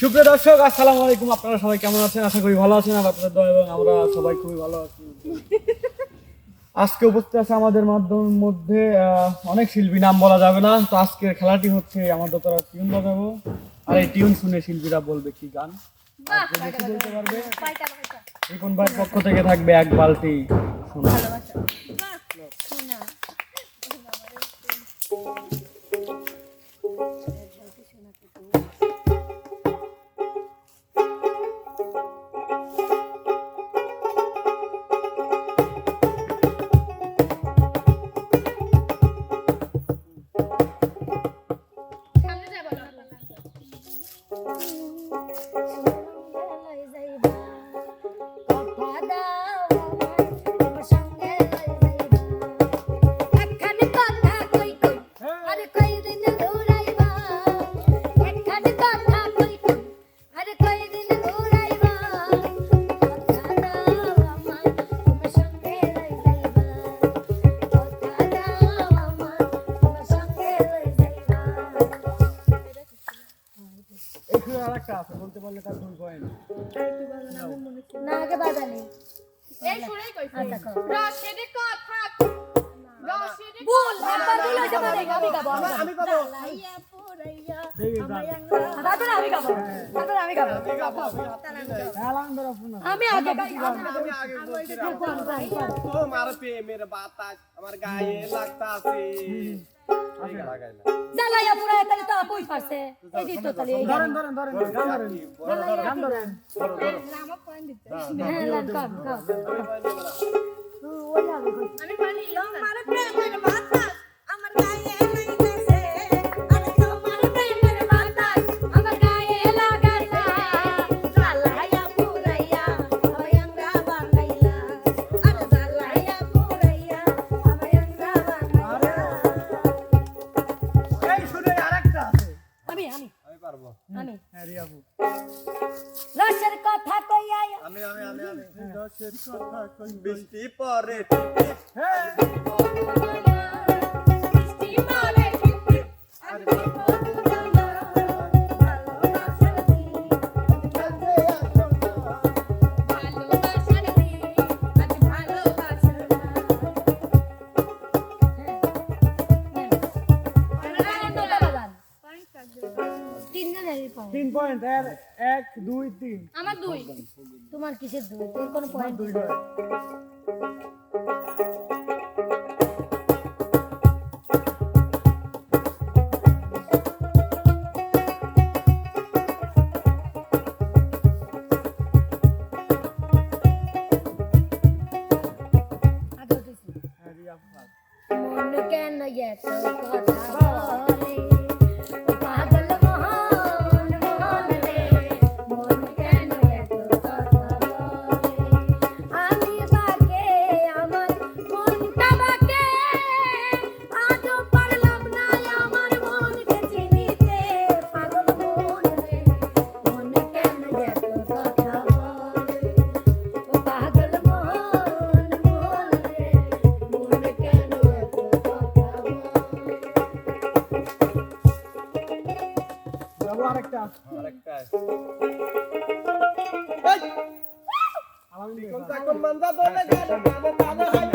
সুপ্রিয় দর্শক আসসালামু আলাইকুম। আপনারা সবাই কেমন আছেন? আশা করি ভালো আছেন আপনাদের দয়া এবং আমরা সবাই খুবই ভালো আছি। আজকে উপস্থিত আছে আমাদের মাধ্যম মধ্যে অনেক শিল্পী নাম বলা যাবে না। তো আজকের খেলাটি হচ্ছে আমাদের তারা টিউন বাজাবো। আর এই টিউন শুনে শিল্পীরা বলবে কি গান? বলতে পারবে? রিপন ভাইয়ের পক্ষ থেকে থাকবে এক বালতি সোনা। আছে তার দুই পয়েন্ট না। আগে বাজালি এই শুনেই কই কথা বল একবার বল হইতে পারে আমি গাবো আমি গাবো লাইয়া পুরাইয়া দেখি আমি গাবো। তারপরে আমি গাবো। আলামদার ফোনা আমি আগে বাতাস আমার গায়ে লাগতাছে। জ্বালাইয়া পুরা তাহলে তো আপুই পারছে এই তো তাহলে এই ধরেন ধরেন ধরেন ধরেন গান ধরেন আমার পয়েন্ট দিতে হ্যাঁ লান কাম কাম আমি পারি তোমার প্রেমের বাতাস আমার গায়ে দশের কথা কই বৃষ্টি পরে হ্যাঁ বৃষ্টি মারে দুই তিন। আমার দুই। তোমার কিসের দুই? তোর কোনো পয়েন্ট দুই দিছি হ্যাঁ আলামদার কোন কোন মানজা দলে গালে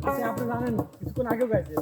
আচ্ছা, আপনি জানেন কিছুক্ষণ আগেও গাইছেন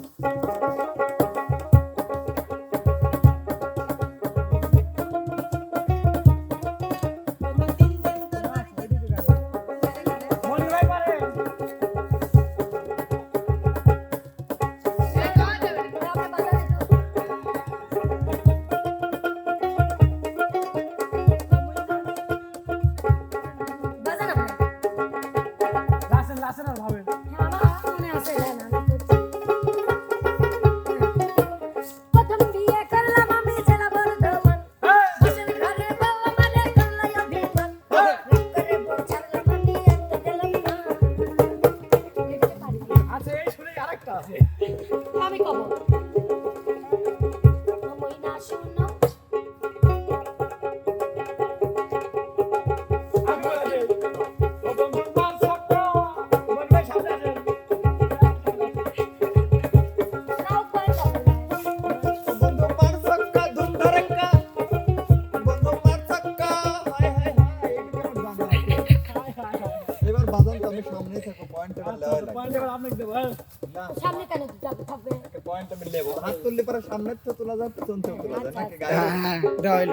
পয়েন্ট আমি নেব। হাত তুললে পরে সামনে তো তোলা যায় পিছন থেকে তোলা যায় আচ্ছা, নাকি আচ্ছা। গায়ে? হ্যাঁ, হ্যাঁ। এটা হইল।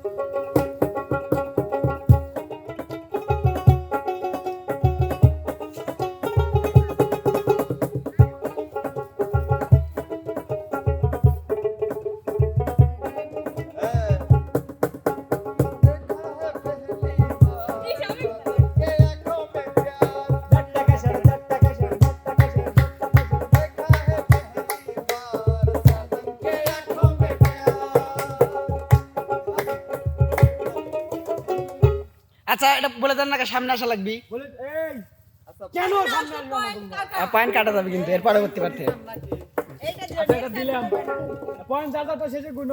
আচ্ছা এটা বলে দেন না সামনে আসা লাগবি। কেন পয়েন্ট কাটা যাবে কিন্তু এর পরবর্তী পাঠে আচ্ছা, এটা দিলাম। পয়েন্ট দাদা তো শেষে গুণ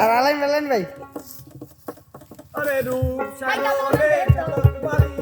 আর আলাইন আলাইন ভাই। আরে রূপ সাগরে চলো বাড়ি।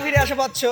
ফিরে আসে বৎস